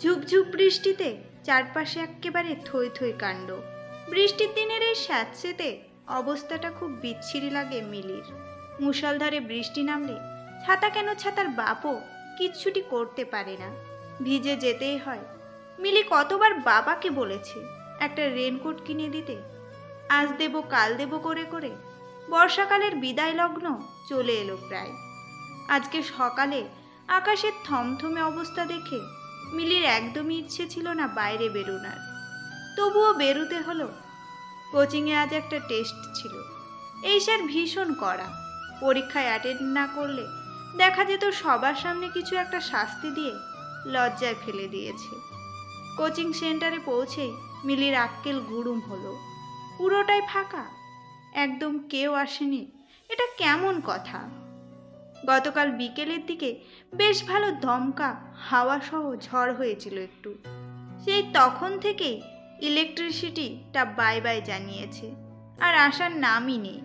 ঝুপঝুপ বৃষ্টিতে চারপাশে এক্কেবারে থই থই কাণ্ড। বৃষ্টির দিনের এই স্যাঁতসেতে অবস্থাটা খুব বিচ্ছিরি লাগে মিলির। মুষলধারে বৃষ্টি নামলে ছাতা কেন ছাতার বাপও কিচ্ছুটি করতে পারে না। ভিজে যেতেই হয়। মিলি কতবার বাবাকে বলেছে একটা রেনকোট কিনে দিতে। আজ দেব, কাল দেব করে করে বর্ষাকালের বিদায় লগ্ন চলে এলো প্রায়। আজকে সকালে আকাশের থমথমে অবস্থা দেখে মিলির একদমই ইচ্ছে ছিল না বাইরে বেরোনার। তবুও বেরোতে হলো। কোচিংয়ে আজ একটা টেস্ট ছিল। এই স্যার ভীষণ কড়া। পরীক্ষায় অ্যাটেন্ড না করলে দেখা যেত সবার সামনে কিছু একটা শাস্তি দিয়ে লজ্জায় ফেলে দিয়েছে। কোচিং সেন্টারে পৌঁছেই মিলির আক্কেল গুড়ুম হলো। পুরোটাই ফাঁকা। একদম কেউ আসেনি। এটা কেমন কথা? গতকাল বিকেলের দিকে বেশ ভালো দমকা হাওয়া সহ ঝড় হয়েছিল একটু। সেই তখন থেকেই ইলেকট্রিসিটিটা বাই বাই জানিয়েছে। আর আসার নামই নেই।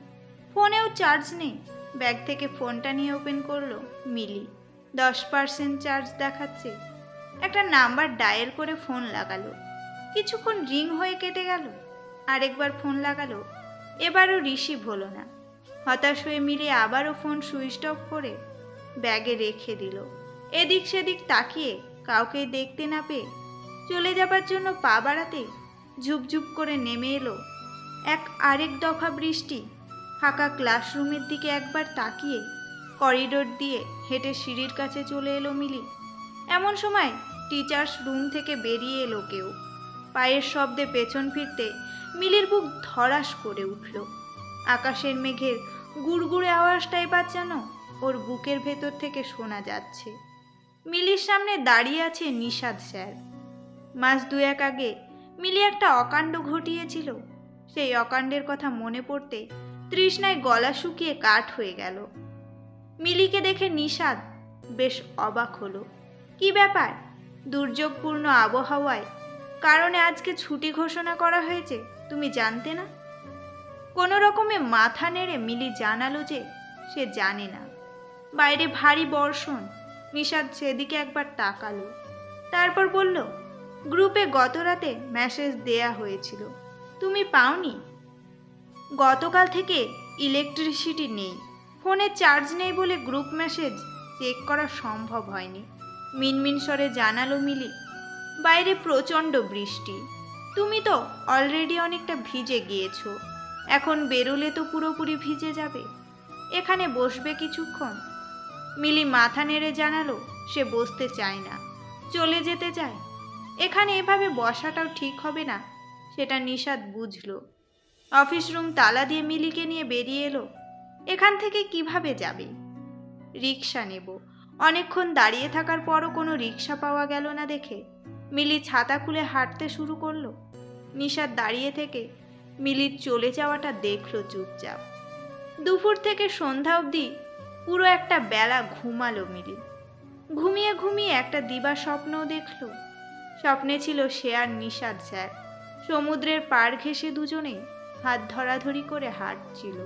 ফোনেও চার্জ নেই। ব্যাগ থেকে ফোনটা নিয়ে ওপেন করল মিলি। দশ পার্সেন্ট চার্জ দেখাচ্ছে। একটা নাম্বার ডায়াল করে ফোন লাগালো। কিছুক্ষণ রিং হয়ে কেটে গেল। আরেকবার ফোন লাগালো। এবারও রিসিভ হলো না। হতাশ হয়ে মিলে আবারও ফোন সুইচ অফ করে ব্যাগে রেখে দিল। এদিক সেদিক তাকিয়ে কাউকে দেখতে না পেয়ে চলে যাবার জন্য পা বাড়াতে ঝুপঝুপ করে নেমে এলো। এক আরেক দফা বৃষ্টি ফাঁকা ক্লাসরুমের দিকে একবার তাকিয়ে করিডোর দিয়ে হেঁটে সিঁড়ির কাছে চলে এলো মিলি। এমন সময় টিচার্স রুম থেকে বেরিয়ে এলো কেউ। পায়ের শব্দে পেছন ফিরতে মিলির বুক ধরাস করে উঠল। আকাশের মেঘের গুড়গুড়ে আওয়াজটা এবার যেন ওর বুকের ভেতর থেকে শোনা যাচ্ছে। মিলির সামনে দাঁড়িয়ে আছে নিষাদ স্যার। মাস দুয়েক আগে মিলি একটা অকাণ্ড ঘটিয়েছিল। সেই অকাণ্ডের কথা মনে পড়তে তৃষ্ণায় গলা শুকিয়ে কাঠ হয়ে গেল। মিলিকে দেখে নিষাদ বেশ অবাক হলো। কি ব্যাপার? দুর্যোগপূর্ণ আবহাওয়ায় কারণে আজকে ছুটি ঘোষণা করা হয়েছে, তুমি জানতে না? কোনো রকমে মাথা নেড়ে মিলি জানালো যে সে জানে না। বাইরে ভারী বর্ষণ। নিষাদ সেদিকে একবার তাকালো। তারপর বলল, গ্রুপে গত রাতে মেসেজ দেয়া হয়েছিল। তুমি পাওনি? গতকাল থেকে ইলেকট্রিসিটি নেই। ফোনে চার্জ নেই বলে গ্রুপ মেসেজ চেক করা সম্ভব হয়নি। মিনমিন স্বরে জানালো মিলি। বাইরে প্রচণ্ড বৃষ্টি। তুমি তো অলরেডি অনেকটা ভিজে গিয়েছো। এখন বেরোলে তো পুরোপুরি ভিজে যাবে। এখানে বসবে কিছুক্ষণ। মিলি মাথা নেড়ে জানালো, সে বসতে চায় না। চলে যেতে চায়। এখানে এভাবে বসাটাও ঠিক হবে না, সেটা নিষাদ বুঝলো। অফিস রুম তালা দিয়ে মিলিকে নিয়ে বেরিয়ে এলো। এখান থেকে কীভাবে যাবে? রিক্সা নেব। অনেকক্ষণ দাঁড়িয়ে থাকার পরও কোনো রিক্সা পাওয়া গেল না দেখে। মিলি ছাতা খুলে হাঁটতে শুরু করল। নিষাদ দাঁড়িয়ে থেকে মিলির চলে যাওয়াটা দেখল চুপচাপ। দুপুর থেকে সন্ধ্যা অবধি পুরো একটা বেলা ঘুমালো মিলি। ঘুমিয়ে ঘুমিয়ে একটা দিবা স্বপ্নও দেখল। স্বপ্নে ছিল সে আর নিষাদ স্যার। সমুদ্রের পাড় ঘেঁষে দুজনেই হাত ধরাধরি করে হাঁটছিল।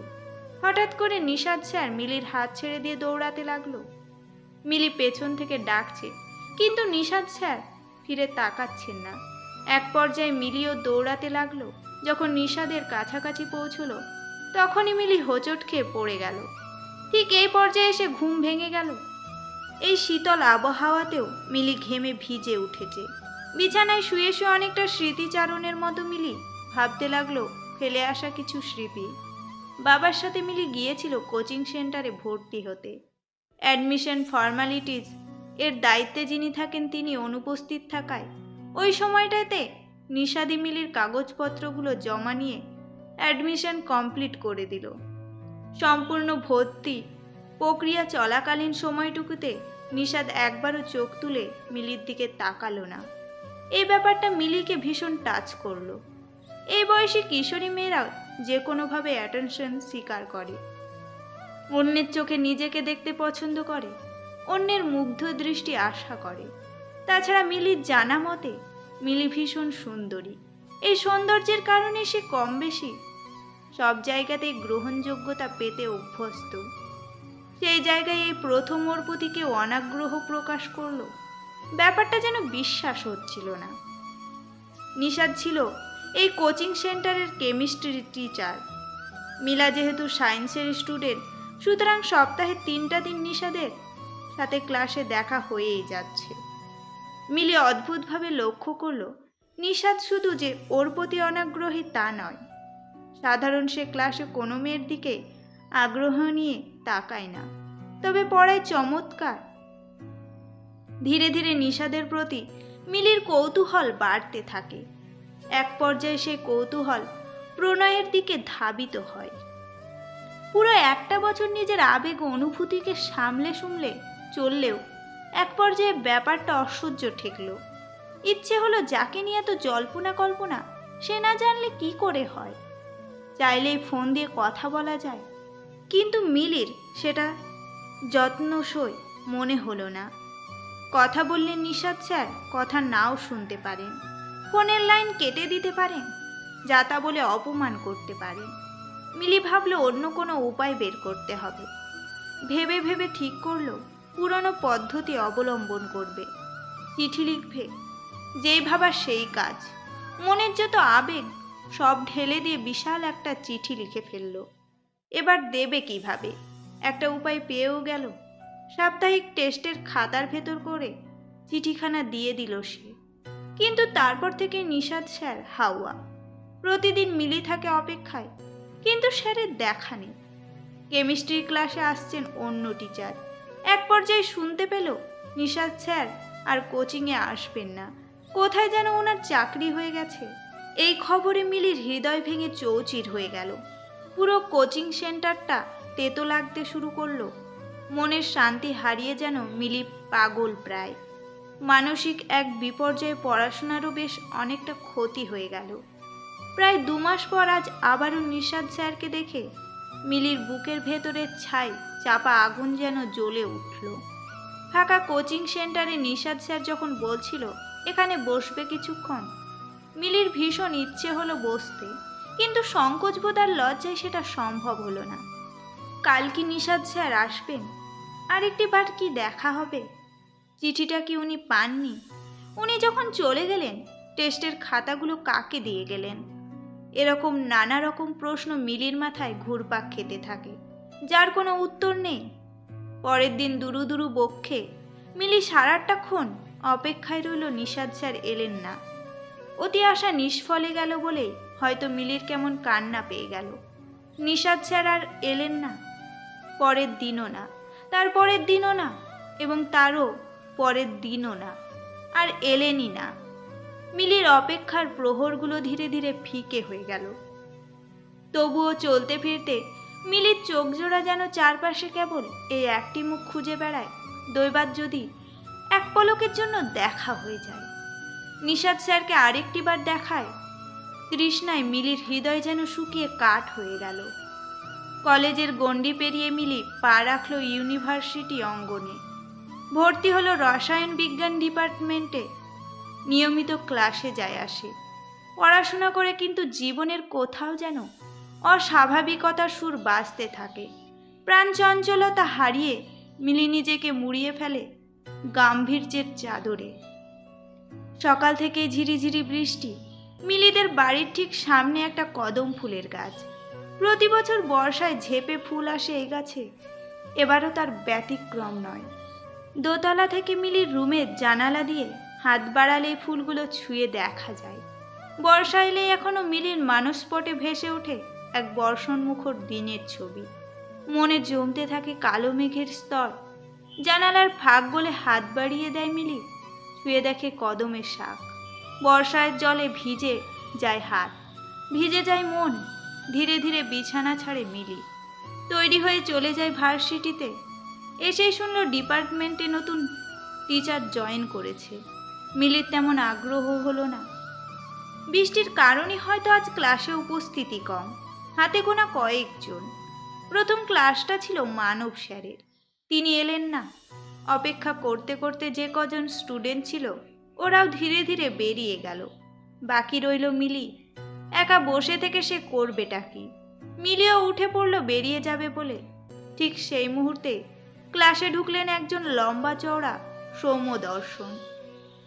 হঠাৎ করে নিষাদ স্যার মিলির হাত ছেড়ে দিয়ে দৌড়াতে লাগল। মিলি পেছন থেকে ডাকছে, কিন্তু নিষাদ স্যার ফিরে তাকাচ্ছেন না। এক পর্যায়ে মিলিও দৌড়াতে লাগল। যখন নিষাদের কাছাকাছি পৌঁছল, তখনই মিলি হোঁচট খেয়ে পড়ে গেল। ঠিক এই পর্যায়ে এসে ঘুম ভেঙে গেল। এই শীতল আবহাওয়াতেও মিলি ঘেমে ভিজে উঠেছে। বিছানায় শুয়ে শুয়ে অনেকটা স্মৃতিচারণের মতো মিলি ভাবতে লাগল, ফেলে আসা কিছু স্মৃতি। বাবার সাথে মিলি গিয়েছিল কোচিং সেন্টারে ভর্তি হতে। অ্যাডমিশন ফর্মালিটিস এর দায়িত্বে যিনি থাকেন, তিনি অনুপস্থিত থাকায়। ওই সময়টাতে নিষাদি মিলির কাগজপত্রগুলো জমা নিয়ে অ্যাডমিশন কমপ্লিট করে দিল। সম্পূর্ণ ভর্তি প্রক্রিয়া চলাকালীন সময়টুকুতে নিষাদ একবারও চোখ তুলে মিলির দিকে তাকালো না। এই ব্যাপারটা মিলিকে ভীষণ টাচ করল। এই বয়সী কিশোরী মেয়েরা যে কোনোভাবে অ্যাটেনশন স্বীকার করে। অন্যের চোখে নিজেকে দেখতে পছন্দ করে, অন্যের মুগ্ধ দৃষ্টি আশা করে। তাছাড়া মিলির জানা মতে মিলি ভীষণ সুন্দরী। এই সৌন্দর্যের কারণে সে কম বেশি সব জায়গাতেই গ্রহণযোগ্যতা পেতে অভ্যস্ত। সেই জায়গায় এই প্রথম ওর প্রতি কেউ অনাগ্রহ প্রকাশ করল। ব্যাপারটা যেন বিশ্বাস হচ্ছিল না। নিষাদ ছিল এই কোচিং সেন্টারের কেমিস্ট্রি টিচার। মিলা যেহেতু সায়েন্সের স্টুডেন্ট, সুতরাং সপ্তাহে তিনটা দিন নিষাদের সাথে ক্লাসে দেখা হয়েই যাচ্ছে। মিলি অদ্ভুতভাবে লক্ষ্য করল, নিষাদ শুধু যে ওর প্রতি অনাগ্রহী তা নয়। সাধারণ সে ক্লাসে কোনো মেয়ের দিকে আগ্রহ নিয়ে তাকায় না, তবে পড়ায় চমৎকার। ধীরে ধীরে নিষাদের প্রতি মিলির কৌতূহল বাড়তে থাকে। এক পর্যায়ে সে কৌতূহল প্রণয়ের দিকে ধাবিত হয়। পুরো একটা বছর নিজের আবেগ অনুভূতিকে সামলে সুমলে চললেও এক পর্যায়ে ব্যাপারটা অসহ্য ঠেকলো। ইচ্ছে হলো যাকে নিয়ে এত জল্পনা কল্পনা, সে না জানলে কি করে হয়? চাইলেই ফোন দিয়ে কথা বলা যায়, কিন্তু মিলির সেটা যত্নসই মনে হলো না। কথা বললে নিষাদ স্যার, কথা নাও শুনতে পারেন। ফোনের লাইন কেটে দিতে পারেন, যা তা বলে অপমান করতে পারেন। মিলি ভাবলো অন্য কোনো উপায় বের করতে হবে। ভেবে ভেবে ঠিক করল পুরনো পদ্ধতি অবলম্বন করবে। চিঠি লিখবে যেই ভাবা সেই কাজ। মনের যত আবেগ, সব ঢেলে দিয়ে বিশাল একটা চিঠি লিখে ফেলল। এবার দেবে কীভাবে? একটা উপায় পেয়েও গেল। সাপ্তাহিক টেস্টের খাতার ভেতর করে চিঠিখানা দিয়ে দিল সে। কিন্তু তারপর থেকে নিষাদ স্যার হাওয়া। প্রতিদিন মিলি থাকে অপেক্ষায়, কিন্তু স্যারের দেখা নেই। কেমিস্ট্রি ক্লাসে আসছেন অন্য টিচার। এক পর্যায়ে শুনতে পেল নিষাদ স্যার আর কোচিংয়ে আসবেন না। কোথায় যেন ওনার চাকরি হয়ে গেছে। এই খবরে মিলির হৃদয় ভেঙে চৌচির হয়ে গেল। পুরো কোচিং সেন্টারটা তেতো লাগতে শুরু করল। মনের শান্তি হারিয়ে যেন মিলি পাগল প্রায়। মানসিক এক বিপর্যয়ে পড়াশোনারও বেশ অনেকটা ক্ষতি হয়ে গেল। প্রায় দু মাস পর আজ আবারও নিষাদ স্যারকে দেখে মিলির বুকের ভেতরের ছাই চাপা আগুন যেন জ্বলে উঠল। ফাঁকা কোচিং সেন্টারে নিষাদ স্যার যখন বলছিল, এখানে বসবে কিছুক্ষণ? মিলির ভীষণ ইচ্ছে হলো বসতে, কিন্তু সংকোচবোধ আর লজ্জায় সেটা সম্ভব হলো না। কাল কি নিষাদ স্যার আসবেন? আরেকটি বার কি দেখা হবে? চিঠিটা কি উনি পাননি? উনি যখন চলে গেলেন, টেস্টের খাতাগুলো কাকে দিয়ে গেলেন? এরকম নানা রকম প্রশ্ন মিলির মাথায় ঘুরপাক খেতে থাকে। যার কোনো উত্তর নেই। পরের দিন দুরু দুরু বক্ষে মিলি সারাটাক্ষণ অপেক্ষায় রইল নিষাদ স্যার এলেন না। অতি আশা নিষ্ফলে গেল বলেই হয়তো মিলির কেমন কান্না পেয়ে গেল। নিষাদ স্যার আর এলেন না। পরের দিনও না। তার পরের দিনও না এবং তারও পরের দিনও না। আর এলেনই না। মিলির অপেক্ষার প্রহরগুলো ধীরে ধীরে ফিকে হয়ে গেল। তবুও চলতে ফিরতে মিলির চোখ জোড়া যেন চারপাশে কেবল এই একটি মুখ খুঁজে বেড়ায় দৈবাত যদি এক পলকের জন্য দেখা হয়ে যায়। নিষাদ স্যারকে আরেকটি বার দেখায়, তৃষ্ণায় মিলির হৃদয় যেন শুকিয়ে কাঠ হয়ে গেল। কলেজের গণ্ডি পেরিয়ে মিলি পা রাখল ইউনিভার্সিটি অঙ্গনে। ভর্তি হলো রসায়ন বিজ্ঞান ডিপার্টমেন্টে। নিয়মিত ক্লাসে যায় আসে। পড়াশোনা করে কিন্তু জীবনের কোথাও যেন অস্বাভাবিকতার সুর বাজতে থাকে। প্রাণ চঞ্চলতা হারিয়ে মিলি নিজেকে মুড়িয়ে ফেলে গাম্ভীর্যের চাদরে। সকাল থেকে ঝিরিঝিরি বৃষ্টি, মিলিদের বাড়ির ঠিক সামনে একটা কদম ফুলের গাছ। প্রতি বছর বর্ষায় ঝেপে ফুল আসে এই গাছে, এবারও তার ব্যতিক্রম নয়। দোতলা থেকে মিলির রুমের জানালা দিয়ে হাত বাড়ালে ফুলগুলো ছুঁয়ে দেখা যায়। বর্ষা এলে এখনও মিলির মানসপটে ভেসে ওঠে এক বর্ষণমুখর দিনের ছবি। মনে জমতে থাকে কালো মেঘের স্তর। জানালার ফাঁক বলে হাত বাড়িয়ে দেয় মিলি। ছুঁয়ে দেখে কদমের শাক। বর্ষায় জলে ভিজে যায় হাত। ভিজে যায় মন। ধীরে ধীরে বিছানা ছাড়ে মিলি। তৈরি হয়ে চলে যায় ভার্সিটিতে। এসেই শুনল ডিপার্টমেন্টে নতুন টিচার জয়েন করেছে। মিলির তেমন আগ্রহ হলো না। বৃষ্টির কারণে হয়তো আজ ক্লাসে উপস্থিতি কম। হাতে গোনা কয়েকজন। প্রথম ক্লাসটা ছিল মানব স্যারের। তিনি এলেন না। অপেক্ষা করতে করতে যে কজন স্টুডেন্ট ছিল, ওরাও ধীরে ধীরে বেরিয়ে গেল। বাকি রইল মিলি। একা বসে থেকে সে করবেটা কি? মিলিও উঠে পড়ল বেরিয়ে যাবে বলে। ঠিক সেই মুহূর্তে ক্লাসে ঢুকলেন একজন লম্বা চওড়া সৌম্য দর্শন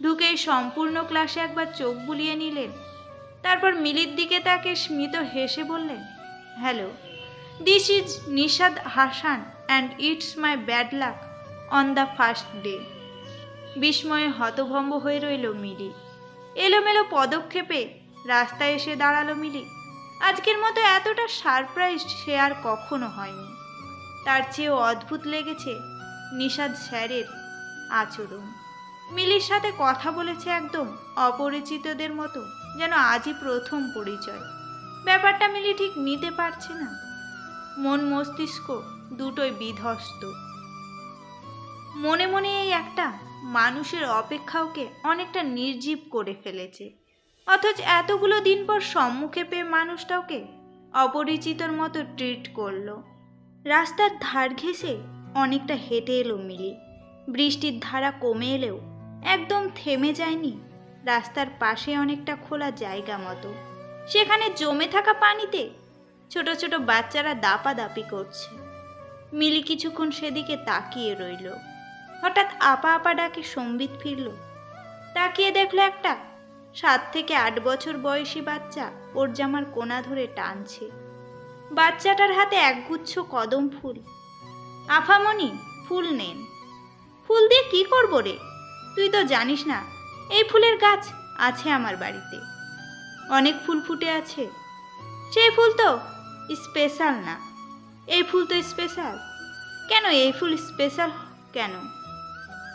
ঢুকেই সম্পূর্ণ ক্লাসে একবার চোখ বুলিয়ে নিলেন। তারপর মিলির দিকে তাকে স্মিত হেসে বললেন hello this is Nishad Hasan and it's my bad luck on the first day বিস্ময়ে হতভম্ব হয়ে রইল মিলি। এলোমেলো পদক্ষেপে রাস্তায় এসে দাঁড়াল মিলি। আজকের মতো এতটা সারপ্রাইজ সে আর কখনো হয়নি। তার চেয়েও অদ্ভুত লেগেছে নিষাদ স্যারের আচরণ। মিলির সাথে কথা বলেছে একদম অপরিচিতদের মতো, যেন আজই প্রথম পরিচয়। ব্যাপারটা মিলি ঠিক নিতে পারছে না। মন মস্তিষ্ক দুটোই বিধ্বস্ত। মনে মনে এই একটা মানুষের অপেক্ষাওকে অনেকটা নির্জীব করে ফেলেছে। অথচ এতগুলো দিন পর সম্মুখে পেয়ে মানুষটা ওকে অপরিচিতর মতো ট্রিট করল। রাস্তার ধার ঘেঁষে অনেকটা হেঁটে এলো মিলি। বৃষ্টির ধারা কমে এলেও একদম থেমে যায়নি। রাস্তার পাশে অনেকটা খোলা জায়গা মতো। সেখানে জমে থাকা পানিতে ছোট ছোট বাচ্চারা দাপাদাপি করছে। মিলি কিছুক্ষণ সেদিকে তাকিয়ে রইল। হঠাৎ আপা আপা ডাকে সম্বিত ফিরল। তাকিয়ে দেখল একটা সাত থেকে আট বছর বয়সী বাচ্চা ওর জামার কোনা ধরে টানছে। বাচ্চাটার হাতে একগুচ্ছ কদম ফুল। আফামণি ফুল নেন। ফুল দিয়ে কি করব রে? তুই তো জানিস না, এই ফুলের গাছ আছে আমার বাড়িতে। অনেক ফুল ফুটে আছে। সেই ফুল তো স্পেশাল না। এই ফুল তো স্পেশাল কেন এই ফুল স্পেশাল কেন?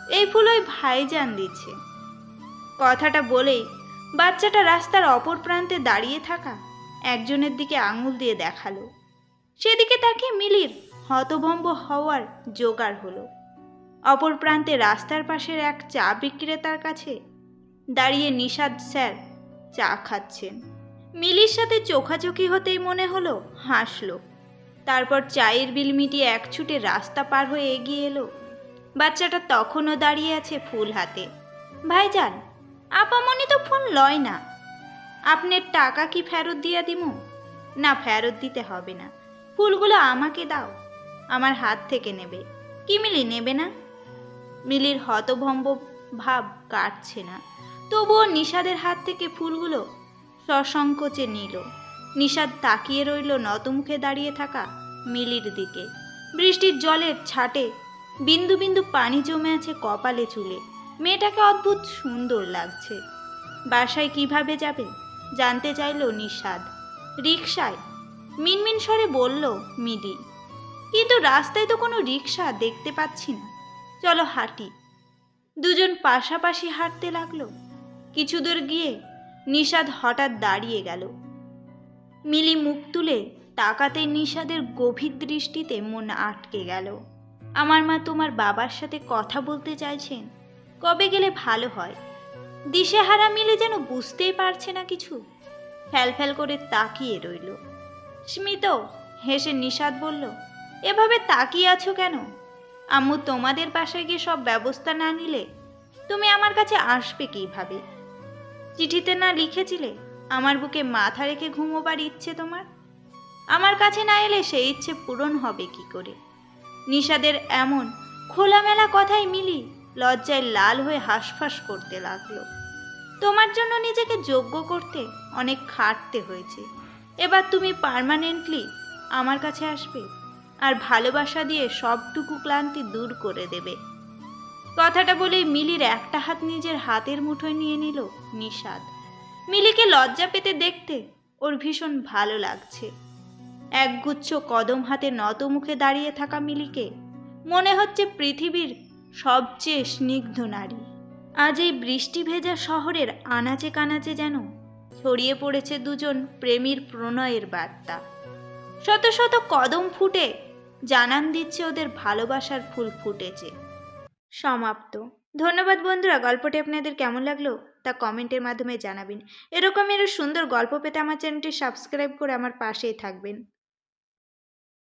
এই ফুল ওই ভাইজান দিচ্ছে। কথাটা বলেই বাচ্চাটা রাস্তার অপর প্রান্তে দাঁড়িয়ে থাকা একজনের দিকে আঙুল দিয়ে দেখাল। সেদিকে তাকে মিলির হতভম্ব হওয়ার জোগাড় হলো। অপর প্রান্তে রাস্তার পাশের এক চা বিক্রেতার কাছে দাঁড়িয়ে নিষাদ স্যার চা খাচ্ছেন। মিলির সাথে চোখাচোখি হতেই মনে হলো, হাসলো। তারপর চায়ের বিল মিটিয়ে এক ছুটে রাস্তা পার হয়ে এগিয়ে এলো। বাচ্চাটা তখনও দাঁড়িয়ে আছে ফুল হাতে। ভাইজান, আপামনি তো ফোন লয় না। আপনার টাকা কি ফেরত দিয়া দিমু? না, ফেরত দিতে হবে না। ফুলগুলো আমাকে দাও। আমার হাত থেকে নেবে। কি মিলি, নেবে না? মিলির হতভম্ব ভাব কাটছে না। তবুও নিষাদের হাত থেকে ফুলগুলো সসংকোচে নিল। নিষাদ তাকিয়ে রইল নতমুখে দাঁড়িয়ে থাকা মিলির দিকে। বৃষ্টির জলের ছাটে বিন্দু বিন্দু পানি জমে আছে কপালে চুলে। মেয়েটাকে অদ্ভুত সুন্দর লাগছে। বাসায় কীভাবে যাবে জানতে চাইল নিষাদ। রিকশায় মিনমিন স্বরে বলল মিলি, কিন্তু রাস্তায় তো কোনো রিক্সা দেখতে পাচ্ছি না। চলো হাঁটি। দুজন পাশাপাশি হাঁটতে লাগল। কিছু দূর গিয়ে নিষাদ হঠাৎ দাঁড়িয়ে গেল। মিলি মুখ তুলে তাকাতে নিষাদের গভীর দৃষ্টিতে মন আটকে গেল। আমার মা তোমার বাবার সাথে কথা বলতে চাইছেন, কবে গেলে ভালো হয়? দিশেহারা মিলে যেন বুঝতেই পারছে না কিছু। ফ্যাল ফ্যাল করে তাকিয়ে রইল। স্মিত হেসে নিষাদ বলল, এভাবে তাকিয়ে আছো কেন? আম্মু তোমাদের বাসায় গিয়ে সব ব্যবস্থা না নিলে তুমি আমার কাছে আসবে কীভাবে? চিঠিতে না লিখেছিলে? আমার বুকে মাথা রেখে ঘুমোবার ইচ্ছে তোমার? আমার কাছে না এলে সেই ইচ্ছে পূরণ হবে কি করে? নিষাদের এমন খোলামেলা কথাই মিলি লজ্জায় লাল হয়ে হাঁসফাঁস করতে লাগল। তোমার জন্য নিজেকে যোগ্য করতে অনেক খাটতে হয়েছে। এবার তুমি পার্মানেন্টলি আমার কাছে আসবে আর ভালোবাসা দিয়ে সবটুকু ক্লান্তি দূর করে দেবে। কথাটা বলেই মিলির একটা হাত নিজের হাতের মুঠোয় নিয়ে নিল নিষাদ। মিলিকে লজ্জা পেতে দেখতে ওর ভীষণ ভালো লাগছে। একগুচ্ছ কদম হাতে নত মুখে দাঁড়িয়ে থাকা মিলিকে মনে হচ্ছে পৃথিবীর সবচেয়ে স্নিগ্ধ নারী। আজ এই বৃষ্টি ভেজা শহরের আনাচে কানাচে যেন ছড়িয়ে পড়েছে দুজন প্রেমীর প্রণয়ের বার্তা। শত শত কদম ফুটে জানান দিচ্ছে ওদের ভালোবাসার ফুল ফুটেছে। সমাপ্ত। ধন্যবাদ বন্ধুরা, গল্পটি আপনাদের কেমন লাগল তা কমেন্টের মাধ্যমে জানাবেন। এরকম এর সুন্দর গল্প পেতে আমার চ্যানেলটি সাবস্ক্রাইব করে আমার পাশেই থাকবেন।